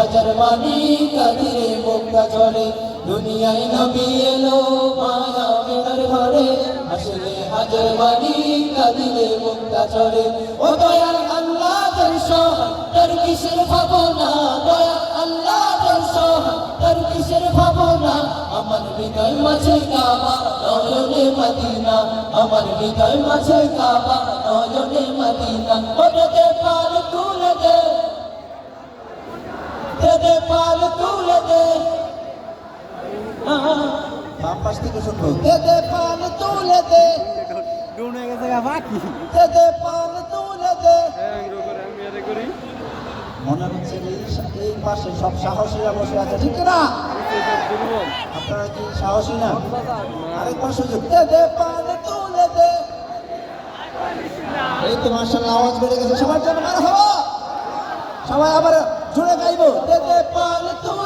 হাজার মানি কাদিরে মুক্তা চলে দুনিয়ায় নবী এলো মায়া মেলার ঘরে। আসলে হাজার মানি কাদিরে মুক্তা চলে ও দয়াল আল্লাহ, তোর সহায়, তোর কিসের ভাবনা? দয়াল আল্লাহ, তোর সহায়, তোর কিসের ভাবনা? আমার হৃদয় মাঝে কাবা, নয়নে মদিনা। আমার হৃদয় মাঝে কাবা, নয়নে মদিনা। দে দে পার তুলে দে। বাম পাশ থেকে শুনব দে দে পান তুলে দে। ডুনে গেছে গা বাকি। দে দে পান তুলে দে। হ্যাঁ মনে হচ্ছে এই পাশে সব সাহসীরা বসে আছে ঠিক না? আপনারা কি সাহসী না? আরেকবার সুযোগ। দে দে তুলে দে। এই তো মার্শাল্লাহ আওয়াজ বেড়ে গেছে। সবার জন্য মারা হওয়া সবাই আবার জোরে গাইব দেখতে পাল তুমি